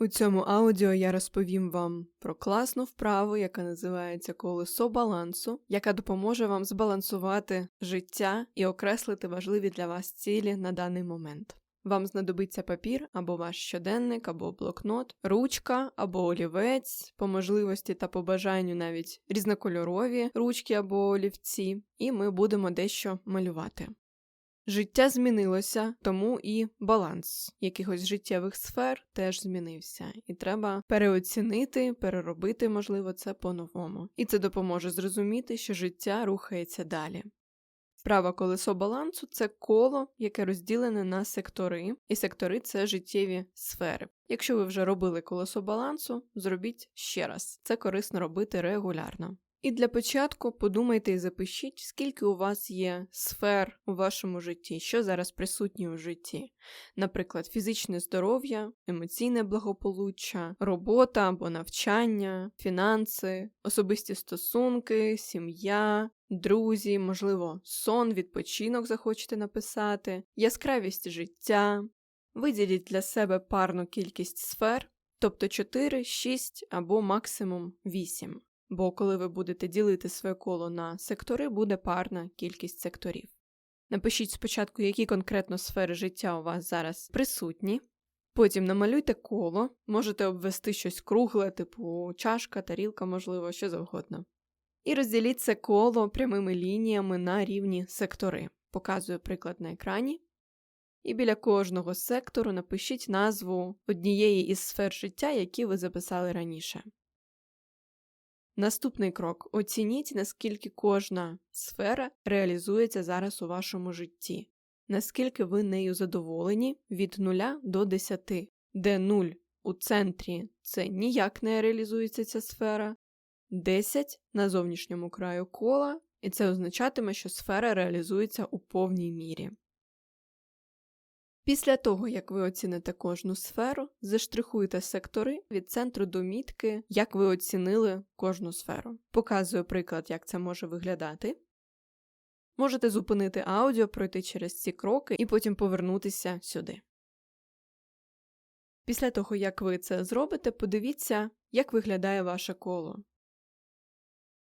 У цьому аудіо я розповім вам про класну вправу, яка називається колесо балансу, яка допоможе вам збалансувати життя і окреслити важливі для вас цілі на даний момент. Вам знадобиться папір або ваш щоденник, або блокнот, ручка або олівець, по можливості та по бажанню навіть різнокольорові ручки або олівці, і ми будемо дещо малювати. Життя змінилося, тому і баланс якихось життєвих сфер теж змінився, і треба переоцінити, переробити, можливо, це по-новому. І це допоможе зрозуміти, що життя рухається далі. Праве колесо балансу це коло, яке розділене на сектори, і сектори це життєві сфери. Якщо ви вже робили колесо балансу, зробіть ще раз. Це корисно робити регулярно. І для початку подумайте і запишіть, скільки у вас є сфер у вашому житті, що зараз присутні у житті. Наприклад, фізичне здоров'я, емоційне благополуччя, робота або навчання, фінанси, особисті стосунки, сім'я, друзі, можливо, сон, відпочинок захочете написати, яскравість життя. Виділіть для себе парну кількість сфер, тобто 4, 6 або максимум 8 бо коли ви будете ділити своє коло на сектори, буде парна кількість секторів. Напишіть спочатку, які конкретно сфери життя у вас зараз присутні. Потім намалюйте коло, можете обвести щось кругле, типу чашка, тарілка, можливо, що завгодно. І розділіть це коло прямими лініями на рівні сектори. Показую приклад на екрані. І біля кожного сектору напишіть назву однієї із сфер життя, які ви записали раніше. Наступний крок. Оцініть, наскільки кожна сфера реалізується зараз у вашому житті, наскільки ви нею задоволені від 0 до 10, де 0 у центрі це ніяк не реалізується ця сфера, 10 на зовнішньому краю кола, і це означатиме, що сфера реалізується у повній мірі. Після того, як ви оціните кожну сферу, заштрихуйте сектори від центру до мітки, як ви оцінили кожну сферу. Показую приклад, як це може виглядати. Можете зупинити аудіо, пройти через ці кроки і потім повернутися сюди. Після того, як ви це зробите, подивіться, як виглядає ваше коло.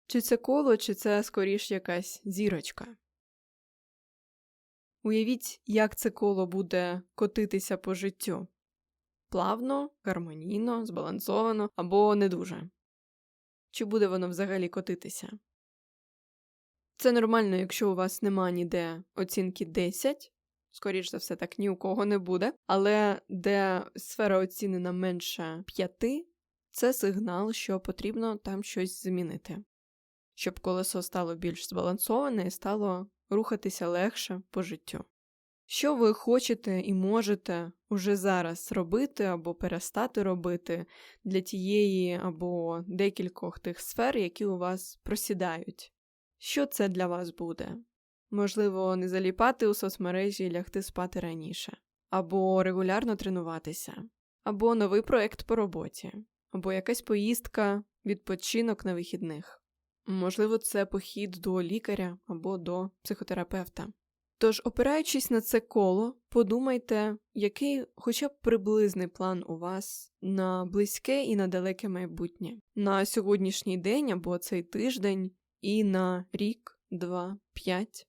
Чи це коло, чи це скоріш якась зірочка. Уявіть, як це коло буде котитися по життю плавно, гармонійно, збалансовано або не дуже. Чи буде воно взагалі котитися? Це нормально, якщо у вас нема ніде оцінки 10, скоріш за все, так ні у кого не буде, але де сфера оцінена менше 5, це сигнал, що потрібно там щось змінити, щоб колесо стало більш збалансоване і стало рухатися легше по життю. Що ви хочете і можете уже зараз робити або перестати робити для тієї або декількох тих сфер, які у вас просідають? Що це для вас буде? Можливо, не заліпати у соцмережі і лягти спати раніше, або регулярно тренуватися, або новий проект по роботі, або якась поїздка, відпочинок на вихідних. Можливо, це похід до лікаря або до психотерапевта. Тож, опираючись на це коло, подумайте, який хоча б приблизний план у вас на близьке і на далеке майбутнє, на сьогоднішній день або цей тиждень, і на рік, два, п'ять.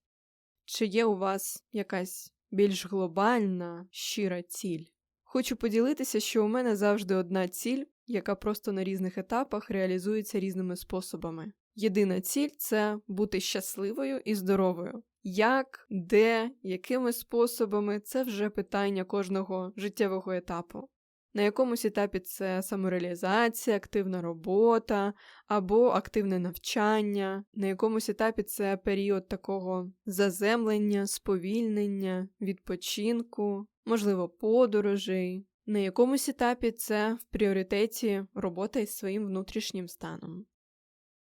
Чи є у вас якась більш глобальна, щира ціль? Хочу поділитися, що у мене завжди одна ціль, яка просто на різних етапах реалізується різними способами. Єдина ціль це бути щасливою і здоровою. Як, де, якими способами це вже питання кожного життєвого етапу. На якомусь етапі це самореалізація, активна робота або активне навчання, на якомусь етапі це період такого заземлення, сповільнення, відпочинку, можливо, подорожей. На якомусь етапі це в пріоритеті робота із своїм внутрішнім станом.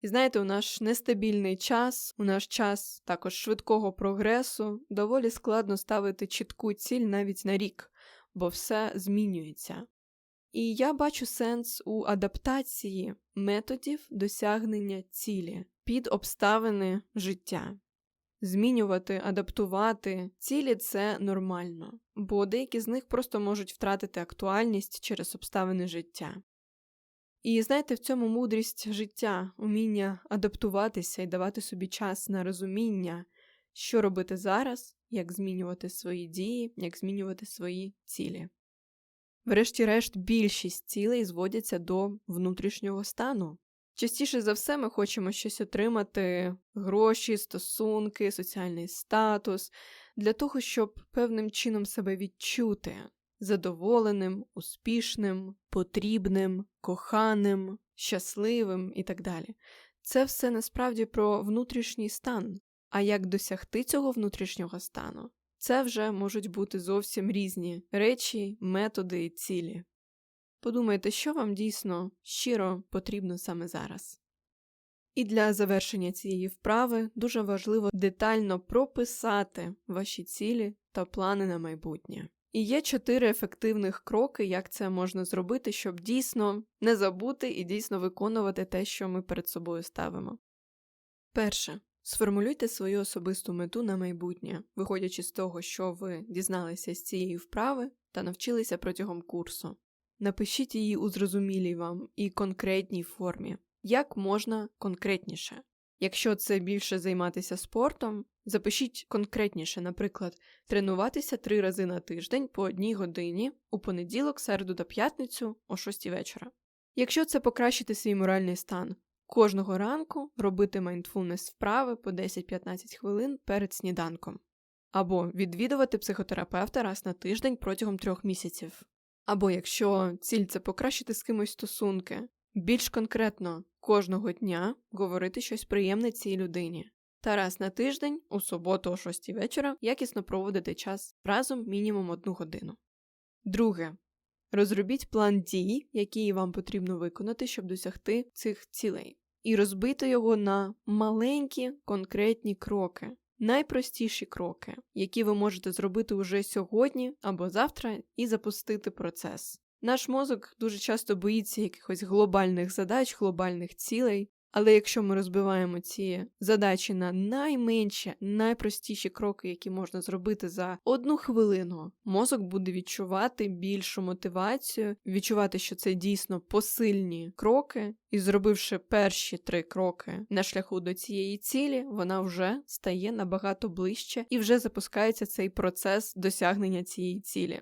І знаєте, у наш нестабільний час, у наш час також швидкого прогресу, доволі складно ставити чітку ціль навіть на рік, бо все змінюється. І я бачу сенс у адаптації методів досягнення цілі під обставини життя. змінювати, адаптувати цілі це нормально, бо деякі з них просто можуть втратити актуальність через обставини життя. І знаєте, в цьому мудрість життя, уміння адаптуватися і давати собі час на розуміння, що робити зараз, як змінювати свої дії, як змінювати свої цілі. Врешті-решт, більшість цілей зводяться до внутрішнього стану. Частіше за все, ми хочемо щось отримати гроші, стосунки, соціальний статус для того, щоб певним чином себе відчути задоволеним, успішним, потрібним, коханим, щасливим і так далі. Це все насправді про внутрішній стан. А як досягти цього внутрішнього стану? Це вже можуть бути зовсім різні речі, методи і цілі. Подумайте, що вам дійсно щиро потрібно саме зараз. І для завершення цієї вправи дуже важливо детально прописати ваші цілі та плани на майбутнє. І є чотири ефективних кроки, як це можна зробити, щоб дійсно не забути і дійсно виконувати те, що ми перед собою ставимо. Перше. Сформулюйте свою особисту мету на майбутнє, виходячи з того, що ви дізналися з цієї вправи та навчилися протягом курсу. Напишіть її у зрозумілій вам і конкретній формі, як можна конкретніше. Якщо це більше займатися спортом, запишіть конкретніше, наприклад, тренуватися три рази на тиждень по одній годині у понеділок, середу та п'ятницю о 6 вечора. Якщо це покращити свій моральний стан, кожного ранку робити майндфулнес вправи по 10-15 хвилин перед сніданком, або відвідувати психотерапевта раз на тиждень протягом трьох місяців. Або якщо ціль це покращити з кимось стосунки, більш конкретно кожного дня говорити щось приємне цій людині. Та раз на тиждень, у суботу о 6 вечора, якісно проводити час разом мінімум одну годину. Друге. Розробіть план дій, які вам потрібно виконати, щоб досягти цих цілей, і розбити його на маленькі конкретні кроки, найпростіші кроки, які ви можете зробити уже сьогодні або завтра і запустити процес. Наш мозок дуже часто боїться якихось глобальних задач, глобальних цілей. Але якщо ми розбиваємо ці задачі на найменші, найпростіші кроки, які можна зробити за одну хвилину, мозок буде відчувати більшу мотивацію, відчувати, що це дійсно посильні кроки, і зробивши перші три кроки на шляху до цієї цілі, вона вже стає набагато ближче і вже запускається цей процес досягнення цієї цілі.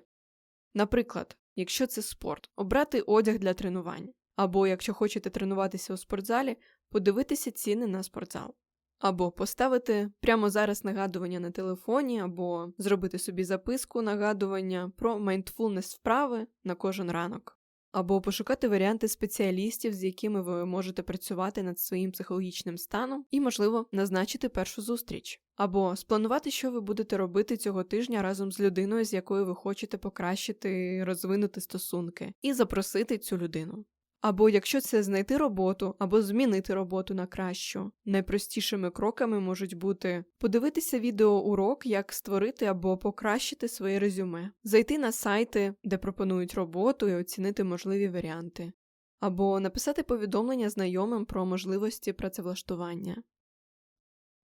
Наприклад, якщо це спорт, обрати одяг для тренувань. Або, якщо хочете тренуватися у спортзалі, подивитися ціни на спортзал. Або поставити прямо зараз нагадування на телефоні, або зробити собі записку нагадування про майндфулнес вправи на кожен ранок. Або пошукати варіанти спеціалістів, з якими ви можете працювати над своїм психологічним станом, і, можливо, назначити першу зустріч, або спланувати, що ви будете робити цього тижня разом з людиною, з якою ви хочете покращити, розвинути стосунки, і запросити цю людину. Або якщо це знайти роботу, або змінити роботу на кращу. Найпростішими кроками можуть бути подивитися відеоурок, як створити або покращити своє резюме, зайти на сайти, де пропонують роботу і оцінити можливі варіанти, або написати повідомлення знайомим про можливості працевлаштування.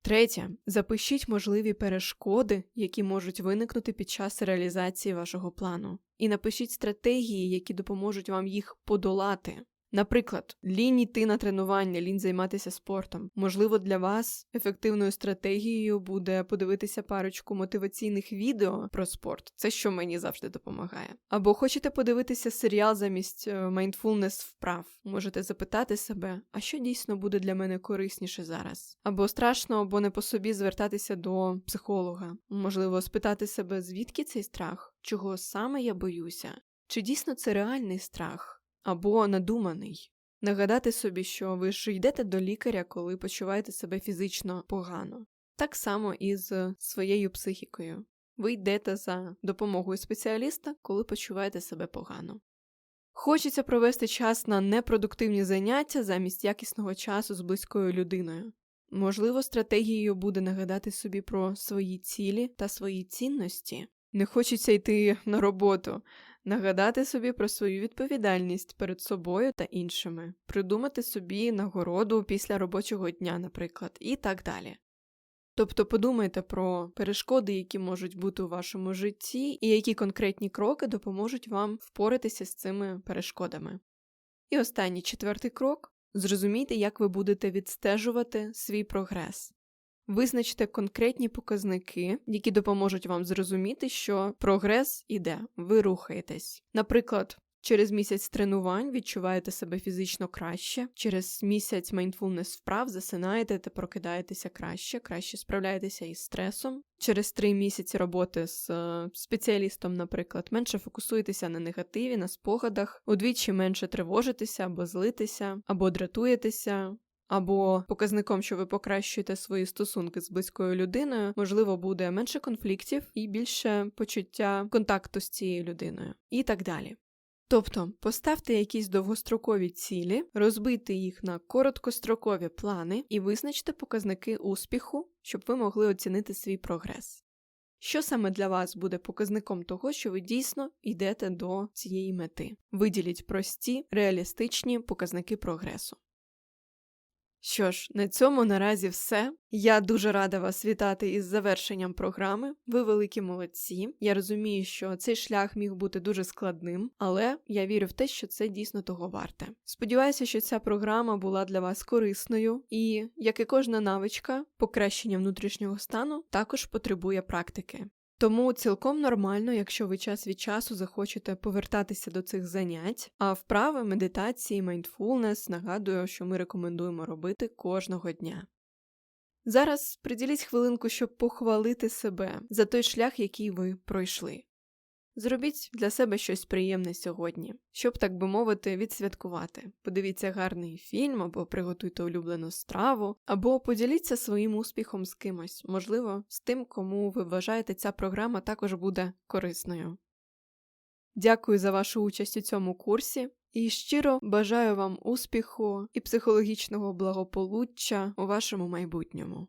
Третє. Запишіть можливі перешкоди, які можуть виникнути під час реалізації вашого плану, і напишіть стратегії, які допоможуть вам їх подолати. Наприклад, лінь йти на тренування, лінь займатися спортом. Можливо, для вас ефективною стратегією буде подивитися парочку мотиваційних відео про спорт, це що мені завжди допомагає. Або хочете подивитися серіал замість майндфулнес вправ, можете запитати себе, а що дійсно буде для мене корисніше зараз? Або страшно, або не по собі звертатися до психолога. Можливо, спитати себе, звідки цей страх, чого саме я боюся? Чи дійсно це реальний страх? Або надуманий. Нагадати собі, що ви ж йдете до лікаря, коли почуваєте себе фізично погано. Так само і з своєю психікою. Ви йдете за допомогою спеціаліста, коли почуваєте себе погано. Хочеться провести час на непродуктивні заняття замість якісного часу з близькою людиною. Можливо, стратегією буде нагадати собі про свої цілі та свої цінності. Не хочеться йти на роботу, нагадати собі про свою відповідальність перед собою та іншими, придумати собі нагороду після робочого дня, наприклад, і так далі. Тобто подумайте про перешкоди, які можуть бути у вашому житті, і які конкретні кроки допоможуть вам впоратися з цими перешкодами. І останній четвертий крок зрозумійте, як ви будете відстежувати свій прогрес. Визначте конкретні показники, які допоможуть вам зрозуміти, що прогрес іде, ви рухаєтесь. Наприклад, через місяць тренувань відчуваєте себе фізично краще, через місяць майндфулнес вправ засинаєте та прокидаєтеся краще, краще справляєтеся із стресом. Через три місяці роботи з е, спеціалістом, наприклад, менше фокусуєтеся на негативі, на спогадах, удвічі менше тривожитеся або злитеся, або дратуєтеся. Або показником, що ви покращуєте свої стосунки з близькою людиною, можливо, буде менше конфліктів і більше почуття контакту з цією людиною, і так далі. Тобто поставте якісь довгострокові цілі, розбийте їх на короткострокові плани і визначте показники успіху, щоб ви могли оцінити свій прогрес. Що саме для вас буде показником того, що ви дійсно йдете до цієї мети? Виділіть прості, реалістичні показники прогресу. Що ж, на цьому наразі все. Я дуже рада вас вітати із завершенням програми. Ви великі молодці. Я розумію, що цей шлях міг бути дуже складним, але я вірю в те, що це дійсно того варте. Сподіваюся, що ця програма була для вас корисною, і, як і кожна навичка, покращення внутрішнього стану також потребує практики. Тому цілком нормально, якщо ви час від часу захочете повертатися до цих занять, а вправи, медитації, майндфулнес нагадую, що ми рекомендуємо робити кожного дня. Зараз приділіть хвилинку, щоб похвалити себе за той шлях, який ви пройшли. Зробіть для себе щось приємне сьогодні, щоб, так би мовити, відсвяткувати. Подивіться гарний фільм, або приготуйте улюблену страву, або поділіться своїм успіхом з кимось, можливо, з тим, кому ви вважаєте, ця програма також буде корисною. Дякую за вашу участь у цьому курсі і щиро бажаю вам успіху і психологічного благополуччя у вашому майбутньому.